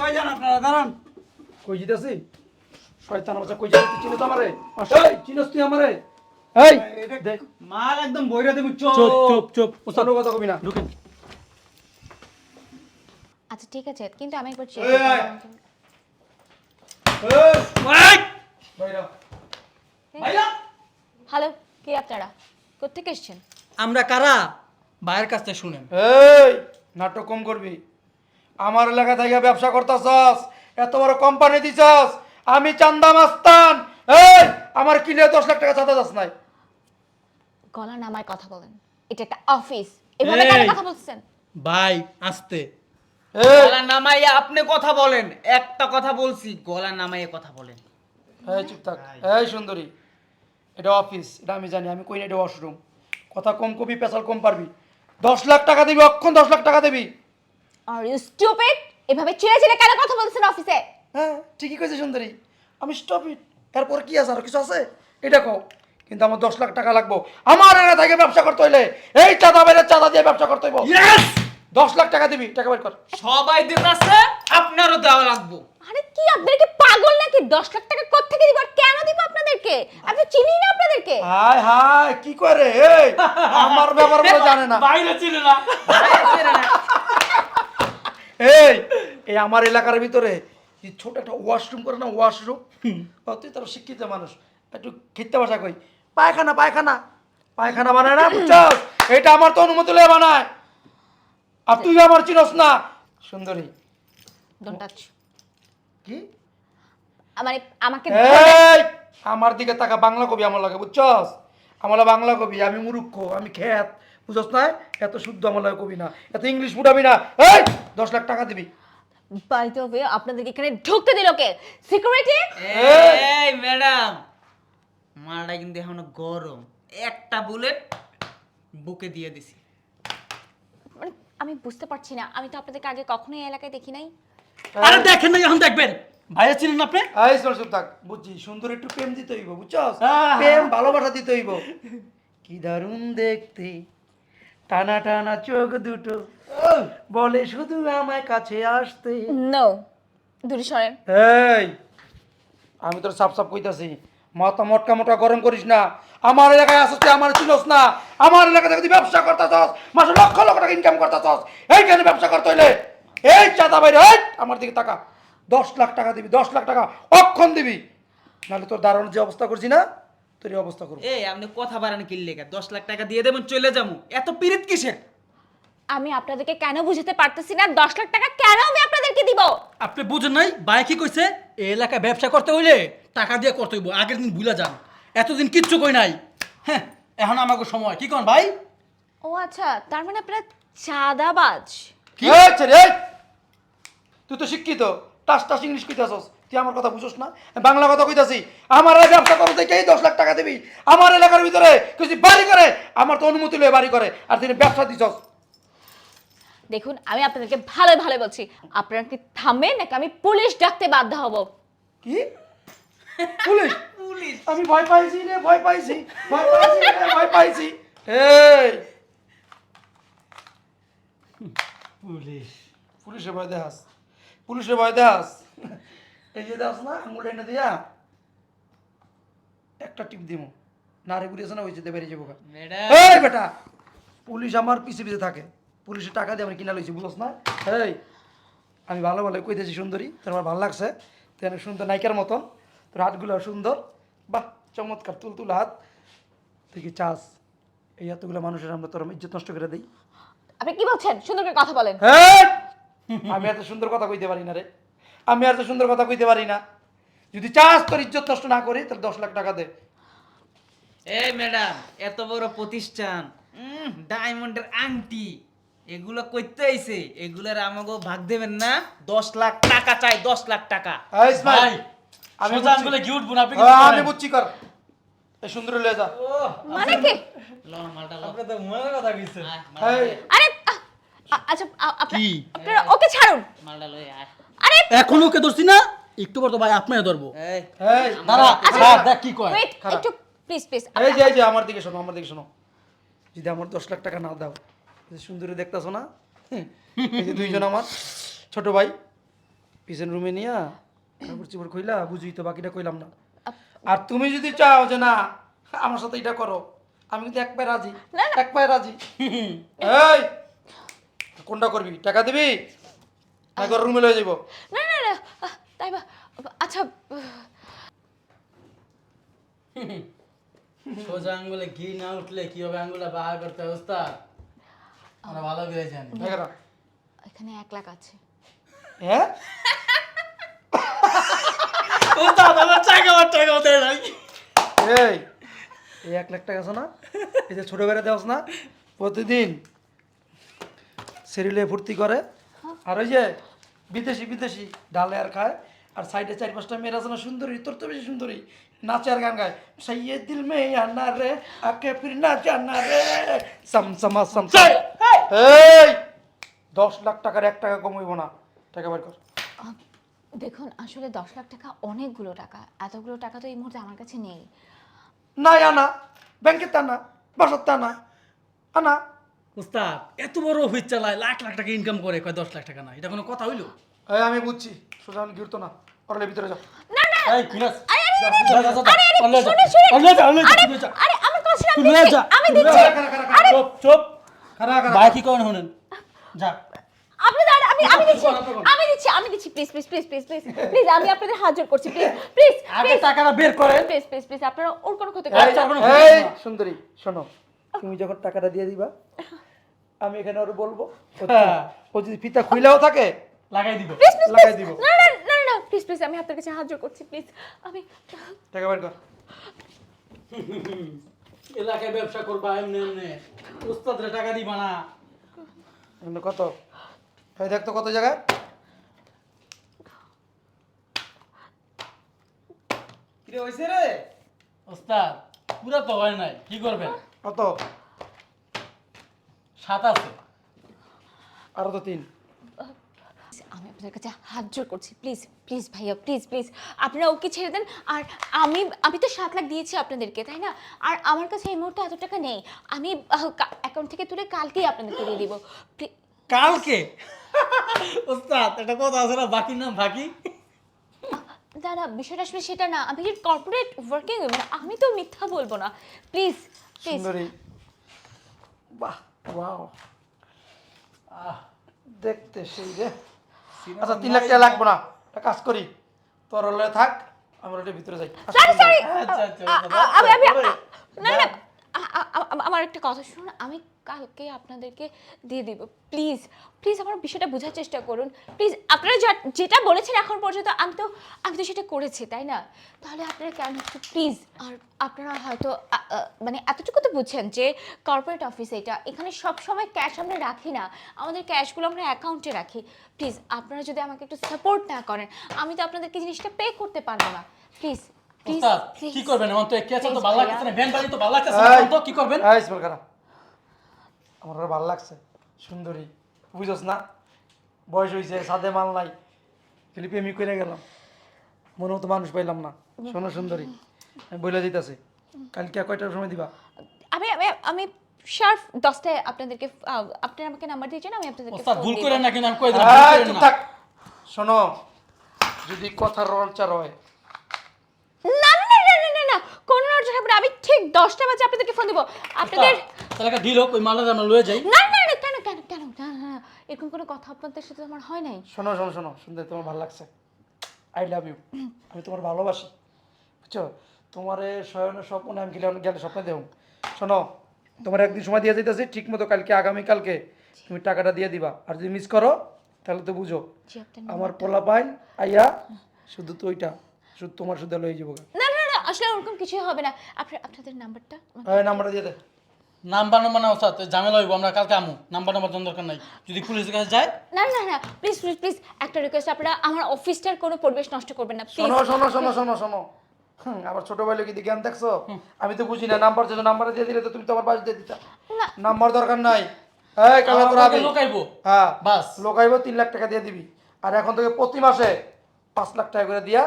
কই যান আপনারা? দাঁড়ান। কই জিতেছি? শয়তান বাচ্চা কই জিতেছি? চিনো তো আমারে? এই চিনোস তুই আমারে? এই! দেখ। মাল একদম বইরা দেবো চুপ। চুপ চুপ চুপ। কথা কবি না। ঢুকেন। আচ্ছা ঠিক আছে। কিন্তু আমি একবার চেক হ্যালো কে আপনারা? কোথেকে এসেছেন? আমরা কারা? ভাইয়ের কাছ থেকে শুনেন। এই নাটক কম করবি। আমার এলাকা থেকে ব্যবসা করতেছস এত বড় কোম্পানি দিছস আমি চান্দা মাস্তান। এই আমার কিনে দশ লাখ টাকা চাঁদা দাস নাই। গলা নামায় কথা বলেন। এটা একটা অফিস এভাবে কেন কথা বলছেন? ভাই আসতে। গলা নামাইয়া আপনি কথা বলেন। একটা কথা বলছি গলা নামাইয়া কথা বলেন। এই চুপ থাক। এই সুন্দরী। এটা অফিস এটা আমি জানি আমি কই না এটা ওয়াশরুম কথা কম কবি পেশাল কম পারবি। দশ লাখ টাকা দিবি অক্ষণ দশ লাখ টাকা দিবি। আর ইউ স্টুপিড এভাবে চিড়ে চিড়ে কেন কথা বলছেন অফিসে হ্যাঁ ঠিকই কইছে সুন্দরী। আমি স্টপ ইট তারপর কি আছে? আর কিছু আছে? এটা কও। কিন্তু আমার দশ লাখ টাকা লাগবো। আমার এলাকা থেকে ব্যবসা করতে হইলে এই চাঁদা বাইরে চাঁদা দিয়ে ব্যবসা করতে হইব। ইয়েস দশ লাখ টাকা দিবি টাকা বের কর। সবাই দিতেছে আপনারও দেওয়া লাগবো। আরে কি আপনাদেরকে পাগল নাকি? দশ লাখ টাকা কোত্থেকে দিব আর কেন দিব আপনাদেরকে? আমি চিনি না আপনাদেরকে? হায় হায় কি করে? এই আমার ব্যাপার বলে জানে না। বাইরে ছিল না। এই এই আমার এলাকার ভিতরে এই ছোট একটা ওয়াশরুম করে না ওয়াশরুম তুই তার শিক্ষিত মানুষ। একটু খেতে বাসা কই। পায়খানা পায়খানা। পায়খানা বানায় না বুঝছস? এটা আমার তো অনুমতি লয়ে বানায়। আর তুই আমার চিনস না। সুন্দরী। ডোন্ট টাচ কি? মানে আমাকে এই আমার দিকে তাকা বাংলা কবি আমার লাগে বুঝছস? আমার বাংলা কবি আমি মুরুক্ষ আমি খেত বুঝছস না এত শুদ্ধ আমার লাগে কবি না। এত ইংলিশ ফুটাবি না। এই দশ লাখ টাকা দিবি। বাই দ্য ওয়ে আপনাদেরকে এখানে ঢুকতে দিল কে? সিকিউরিটি এই ম্যাডাম মালটা কিন্তু এখন গরম। একটা বুলেট বুকে দিয়ে দিছি। মানে আমি বুঝতে পারছি না। আমি তো আপনাদেরকে আগে কখনোই এই এলাকায় দেখি নাই। আরে দেখেন না এখন দেখবেন। ভাইয়া চিনেন আপনি? চুপ থাক। বুঝছি সুন্দর একটু প্রেম দিতে হইব বুঝছস? হ্যাঁ। প্রেম ভালোবাসা দিতে হইব। কি দারুণ দেখতে। টানা টানা চোখ দুটো। বলে শুধু আমায় কাছে আসতে। নো দূরে সরেন। এই আমি তোর সাপ সাপ কইতাছি মাথা মোটকা মোটা গরম করিস না। আমার এলাকায় আসছিস আমার চিনস না। আমার এলাকা থেকে তুই ব্যবসা করতেছস মাসে লক্ষ লক্ষ টাকা ইনকাম করতেছস এইখানে ব্যবসা করতে হইলে? এই চাঁদা বাইরে এই আমার দিকে টাকা দশ লাখ টাকা দিবি দশ লাখ টাকা অক্ষণ দিবি। নাহলে তোর দারুণ যে অবস্থা করছি না? তোর অবস্থা করব। এই আপনি কথা বাড়ান কিনলে কা দশ লাখ টাকা দিয়ে দেবেন চলে যাব। এত পিরিত কিসের? আমি আপনাদেরকে কেন বুঝাতে পারতেছি না? দশ লাখ টাকা কেন আমি আপনাদেরকে দিব? আপনি বুঝেন নাই? ভাই কি কইছে? এই এলাকায় ব্যবসা করতে হইলে টাকা দিয়ে করতে হইব আগের দিন ভুলে যান। এতদিন কিচ্ছু কই নাই। হ্যাঁ এখন আমাকে সময়। কি কোন ভাই? ও আচ্ছা তার মানে আপনারা চাঁদাবাজ। কি? হচ্ছে রে তুই তো শিক্ষিত টাস টাস ইংলিশ কইতাছস। তুই আমার কথা বুঝোস না? বাংলা কথা কইতাছি। আমার এই ব্যবসা করো থেকে দশ লাখ টাকা দিবি। আমার এলাকার ভিতরে কিছু বাড়ি করে আমার তো অনুমতি লয়ে বাড়ি করে আর তুই ব্যবসা দিছস। দেখুন আমি আপনাদেরকে ভালো ভালো বলছি। আপনারা কি থামবেন নাকি আমি পুলিশ ডাকতে বাধ্য হব? কি? পুলিশ? পুলিশ। আমি ভয় পাইছি রে ভয় পাইছি ভয় পাইছি রে ভয় পাইছি। এই! পুলিশ। পুলিশে ভয় দেখাস। পুলিশে ভয় দেখাস। এই যে দেখাস না আঙুল এনে দিয়া একটা টিপ দিমু। নারে ঘুরিয়েছে না ওই যেতে বেরিয়ে যাব এই বেটা পুলিশ আমার পিছে পিছে থাকে। পুলিশের টাকা দিয়ে আমি কিনা লইছি বুঝছ না? এই আমি ভালো ভালো কইতেছি সুন্দরী তোর আমার ভালো লাগছে। তুই অনেক সুন্দর নায়িকার মতন তোর হাতগুলো সুন্দর। বাহ চমৎকার তুল তুল হাত। তুই কি চাস এই এতগুলো মানুষের আমরা তোর ইজ্জত নষ্ট করে দিই? আপনি কি বলছেন? সুন্দর করে কথা বলেন। আমি এত সুন্দর কথা কইতে পারি না রে। আমি এত সুন্দর কথা কইতে পারি না। যদি চাস তোর ইজ্জত নষ্ট না করি তাহলে দশ লাখ টাকা দে। এই ম্যাডাম এত বড় প্রতিষ্ঠান ডায়মন্ডের আংটি এগুলো কইতে আইছে এগুলোর আমাকে ভাগ দেবেন না। দশ লাখ টাকা চাই দশ লাখ টাকা। ভাই আমি আমি জান বুঝছি। কি উঠবো না আপনি আমি বুঝছি কর। এই সুন্দর লয়ে যা। মানে কি? মালটা আপনি তো মনের কথা কইছেন। আরে আচ্ছা? আপনারা ওকে ছাড়ুন। মালটা লয়ে আয়। আরে এখন ওকে ধরছি না? একটু পর তো ভাই আপনাকে ধরবো। এই। এই। দাঁড়া আচ্ছা, স্যার, দেখ কি কয়। ওয়েট একটু প্লিজ প্লিজ এই যে এই যে আমার দিকে শোনো আমার দিকে শোনো। যদি আমার দশ লাখ টাকা না দাও সুন্দরী দেখতেছো না? এই যে দুইজন আমার ছোট ভাই পিছন রুমে নিয়া কাপড় চোপড় কইলা বুঝি তো বাকিটা কইলাম না। আর তুমি যদি চাও যে না আমার সাথে এটা করো আমি কিন্তু এক পায়ে রাজি না, এক পায়ে রাজি। এই কোনটা করবি? টাকা দিবি? করে রুমে লয়ে যাব না না না তাই বা আচ্ছা সোজা আঙ্গুলে ঘি না উঠলে কি হবে আঙ্গুলে বাহার করতে হয় ওস্তাদ? আমরা ভালো করে জানি। এখানে এক লাখ আছে। হ্যাঁ ওস্তাদ আমার টাকা আমার টাকা দেয় নাই এই এই এক লাখ টাকা আছে না? এই যে ছোট বেড়ে দেওয়াস না? প্রতিদিন সেরিলে ফুর্তি করে। আর ওই যে বিদেশি বিদেশি ডালে আর খায় আর সাইডে চার পাঁচটা মেয়েরা আছে না সুন্দরী তোর তো বেশি সুন্দরী। নাচে আর গান গায়। সাইয়ে দিল মে আনা রে আকে ফির না জানা রে। সাম সামা সাম সাম। এই! দশ লাখ টাকার এক টাকা কমাইব না। টাকা বের কর। দেখুন আসলে দশ লাখ টাকা অনেকগুলো টাকা। এতগুলো টাকা তো এই মুহূর্তে আমার কাছে নেই। না আনা। ব্যাংকে টানা বাসার তা টানা আনা। ওস্তাদ এত বড় অফিস চালায় লাখ লাখ টাকা ইনকাম করে কয় দশ লাখ টাকা না এটা কোনো কথা হইল? এই আমি বুঝছি। সোজা গিরতো না। অরলে ভিতরে যাও। না না। এই ফিনাস আরে আরে আরে, যা, যা, যা, যা। আরে, আরে, অন্য যা, শুনুন, শুনুন। যা, অন্য যা, আরে, অন্য যা। আরে আমার কথা তুই আমি লয়ে দিচ্ছি। আমি তুই দিচ্ছি লয়ে যা। চুপ চুপ। খারা খারা। ভাই কি করেন শুনেন? যা। আপনি দাঁড়ান, আমি আমি দিচ্ছি। আপনি কোন, আপনি কোন? আমি দিচ্ছি আমি দিচ্ছি। Please please please please please please আমি আপনাদের হাজির করছি। প্লিজ প্লিজ আগে টাকাটা বের করেন। প্লিজ প্লিজ প্লিজ আপনারা ওর কোনো ক্ষতি সুন্দরী শোনো। তুমি যখন টাকাটা দিয়ে দিবা আমি এখানে ওর বলব ও- হ্যাঁ। ও যদি ফিতা খুইলেও থাকে লাগাই দিব লাগাই দিব। না না না না প্লিজ প্লিজ আমি আপনার কাছে হাজির করছি প্লিজ আমি টাকা বের কর। এলাকায় ব্যবসা করবা এমনি এমনি। উস্তাদরে টাকা দিবা না। এখানে কত? এই দেখ তো কত জায়গায়। কিরে হইছে রে? ওস্তাদ পুরা তো হয় নাই কি করবেন? কত? সাত আছে। আরও তো তিন। আমি আপনাদের কাছে হাত জোর করছি। প্লিজ প্লিজ ভাইয়া প্লিজ প্লিজ। আপনারা ওকে ছেড়ে দেন। আর আমি আমি তো সাত লাখ দিয়েছি আপনাদেরকে তাই না? আর আমার কাছে এই মুহূর্তে এত টাকা নেই। আমি অ্যাকাউন্ট থেকে তুলে কালকেই আপনাদেরকে দিয়ে দিব। কালকে? ওস্তাদ একটা কথা আছে না? বাকি নাম বাকি? দাদা বিষয়টা আসলে সেটা না। আমি কর্পোরেট ওয়ার্কিং মানে আমি তো মিথ্যা বলব না। প্লিজ সুন্দরী। বাহ ওয়াও আহ দেখতে সেই রে। আচ্ছা তিন লাখ টাকা লাগবো না। একটা কাজ করি। তোর থাক আমরা ভিতরে যাই। সরি সরি আচ্ছা, আচ্ছা, আমি আমি না না আমার একটা কথা শুনুন, আমি কালকে আপনাদেরকে দিয়ে দিব। প্লিজ প্লিজ আমার বিষয়টা বোঝার চেষ্টা করুন। প্লিজ, আপনারা যেটা বলেছেন এখন পর্যন্ত আমি তো আমি তো সেটা করেছি, তাই না? তাহলে আপনারা কেন প্লিজ, আর আপনারা হয়তো মানে এতটুকু তো বুঝছেন যে কর্পোরেট অফিস এটা, এখানে সব সময় ক্যাশ আমরা রাখি না। আমাদের ক্যাশগুলো আমরা অ্যাকাউন্টে রাখি। প্লিজ, আপনারা যদি আমাকে একটু সাপোর্ট না করেন, আমি তো আপনাদেরকে জিনিসটা পে করতে পারব না। প্লিজ প্লিজ কি করবেন? আমার তো কেসা তো ভালো লাগতেছে না? ভ্যান বাড়ি তো ভালো লাগতেছে না তো কি করবেন? এই ইসমাইল খারা। আমার ভালো লাগছে। সুন্দরী। বুঝছস না? বয়স হয়েছে সাদে মাল নাই। খালি প্রেমিক করে গেলাম। মনে মতো মানুষ পাইলাম না। শোনো সুন্দরী। আমি বলে দিতেছি। কালকে কয়টার সময় দিবা? আমি আমি আমি শার্প দশটায় আপনাদেরকে আপনারা আমাকে নাম্বার দিয়েছেন আমি আপনাদেরকে ওস্তাদ ভুল দিয়ে করেন দেব। না কিন্তু আমি কই দিলাম শোনো যদি কথা রলচার হয় না না না না না না কোনো নজর হবে না আমি ঠিক দশটা বাজে আপনাদেরকে ফোন দেবো। আপনাদের তাহলে একটা ঢিল হোক ওই মালটা আমরা লয়ে যাই। না না না কেন কেন কেন? না এরকম কোনো কথা আপনাদের সাথে আমার হয় নাই? শোনো শোনো শোনো শুনতে তোমার ভালো লাগছে। আই লাভ ইউ আমি তোমার ভালোবাসি। বুঝছ? তোমার শয়নের স্বপ্ন আমি গেলে গেলে স্বপ্নে দেব। শোনো তোমার একদিন সময় দিয়ে যেতেছি ঠিক মতো কালকে আগামীকালকে তুমি টাকাটা দিয়ে দিবা। আর যদি মিস করো তাহলে তো বুঝো। আমার পোলা পাইন আইয়া শুধু তো ওইটা শুধু তোমার শুধু লয়ে যাব। না আসলে ওরকম কিছুই হবে না। আপনার আপনাদের নাম্বারটা এই নাম্বারটা দিয়ে দে। নাম্বার নাম্বার না ওস্তাদ ঝামেলা হইব আমরা কালকে আমু। নাম্বার নাম্বার দেওয়ার দরকার নাই। যদি পুলিশের কাছে যায় না না না প্লিজ প্লিজ প্লিজ একটা রিকোয়েস্ট আপনারা আমার অফিসটার কোনো পরিবেশ নষ্ট করবেন না প্লিজ শোনো শোনো শোনো শোনো শোনো। হুম আবার ছোট ভাই কি জ্ঞান দেখছ? আমি তো বুঝি না নাম্বার যেন নাম্বার দিয়ে দিলে তো তুমি তো আমার বাস দিয়ে দিতা। না। নাম্বার দরকার নাই। এই কালা তোরা আবি। লোকাইবো। হ্যাঁ বাস। লোকাইব তিন লাখ টাকা দিয়ে দিবি। আর এখন থেকে প্রতি মাসে পাঁচ লাখ টাকা করে দিয়া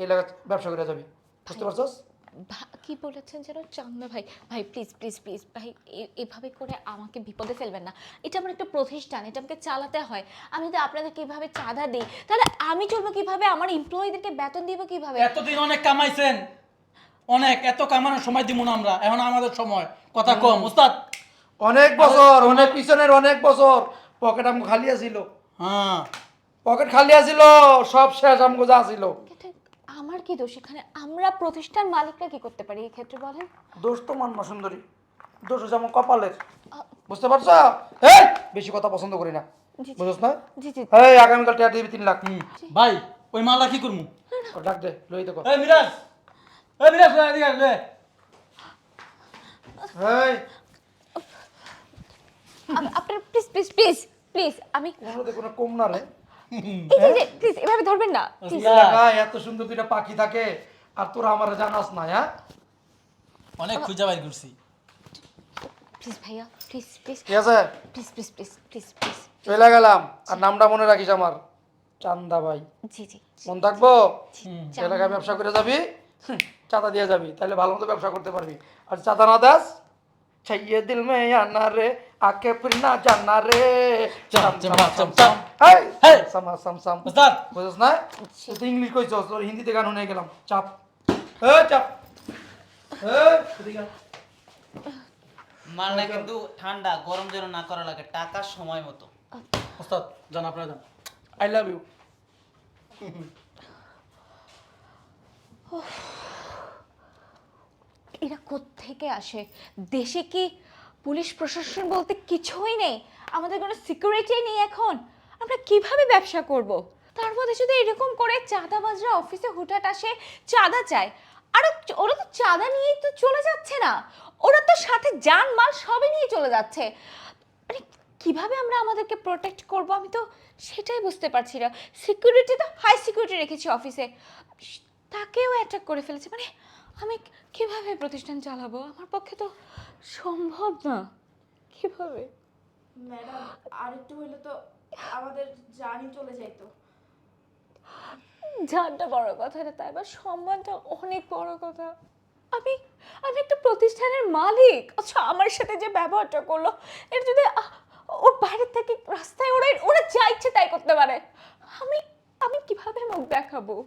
এই এলাকা ব্যবসা করে যাবি। বুঝতে পারছস কি বলেছেন যেন? চান্দা ভাই ভাই প্লিজ প্লিজ প্লিজ ভাই এভাবে করে আমাকে বিপদে ফেলবেন না। এটা আমার একটা প্রতিষ্ঠান এটা আমাকে চালাতে হয়। আমি যদি আপনাদেরকে এভাবে চাঁদা দিই তাহলে আমি চলবো কীভাবে? আমার এমপ্লয়ীদেরকে বেতন দিব কীভাবে? এতদিন অনেক কামাইছেন। অনেক এত কামানোর সময় দিব না আমরা। এখন আমাদের সময়। কথা কম। ওস্তাদ। অনেক বছর অনেক পিছনের অনেক বছর। পকেট আমগো খালি আছিল। হ্যাঁ। পকেট খালি আছিল সব শেষ আমগো যা ছিল। এটা আমার কি দোষ? এখানে আমরা প্রতিষ্ঠান মালিকরা কি করতে পারি এই ক্ষেত্রে বলেন? দোষ তো মানবা সুন্দরী দোষ হচ্ছে আমার কপালের। বুঝতে পারছ? এই বেশি কথা পছন্দ করি না। জি, জি। বুঝছ না? জি জি। এই আগামীকাল টিয়া দিবি তিন লাখ। ভাই ওই মালটা কি করব ও ডাক দে লই দেখো। এই মিরাজ! এই মিরাজ লয়ে এদিকে আয়, লয়ে। এই আপ- আপনার প্লিজ প্লিজ প্লিজ প্লিজ আমি কোনোতে কোনো কম না রে। এই যে প্লিজ এভাবে ধরবেন না। প্লিজ এলাকায় এত সুন্দর দুইটা পাখি থাকে আর তোরা আমার জানাস না হ্যাঁ? অনেক খুঁজা বাই করছি। প্লিজ ভাইয়া প্লিজ প্লিজ ঠিক আছে? Please please please please please চলে গেলাম আর নামটা মনে রাখিস আমার চান্দা ভাই। জি জি মন থাকব? এলাকায় ব্যবসা করে যাবি চাঁদা দিয়ে যাবি তাহলে ভালো মতো ব্যবসা করতে পারবি। আর চাঁদা না দাস ছাইয়ে দিল মে আনা রে আকে না জানা রে। বুঝছ না? তুই ইংলিশ কইছস তোর হিন্দিতে গান শুনে গেলাম। চাপ। চাপ। মালটা কিন্তু ঠান্ডা গরম যেন না করা লাগে টাকা সময় মতো। ওস্তাদ জান আপনারা জান। আই লাভ ইউ এরা থেকে আসে? দেশে কি পুলিশ প্রশাসন বলতে কিছুই নেই। আমাদের কোনো সিকিউরিটি নেই এখন। আমরা কীভাবে ব্যবসা করব? তার মধ্যে যদি এরকম করে চাঁদাবাজরা অফিসে হুটহাট আসে, চাঁদা চায়। আর ওরা তো চাঁদা নিয়েই তো চলে যাচ্ছে না। ওরা তো সাথে যান মাল সবই নিয়ে চলে যাচ্ছে। মানে কীভাবে আমরা আমাদেরকে প্রোটেক্ট করব আমি তো সেটাই বুঝতে পারছি না। সিকিউরিটি তো হাই সিকিউরিটি রেখেছি অফিসে তাকেও অ্যাটাক করে ফেলেছে। মানে আমি কীভাবে প্রতিষ্ঠান চালাবো? আমার পক্ষে তো সম্ভব না। কীভাবে? ম্যাডাম আর একটু হইলে তো আমাদের জানই চলে যাইতো। জানটা বড় কথা না তাই বা সম্মানটা অনেক বড় কথা। আমি আমি একটা প্রতিষ্ঠানের মালিক। আচ্ছা আমার সাথে যে ব্যবহারটা করল এটা যদি আ- ওর বাইরে থেকে রাস্তায় ওরা ওরা যা ইচ্ছে তাই করতে পারে। আমি আমি কীভাবে মুখ দেখাবো?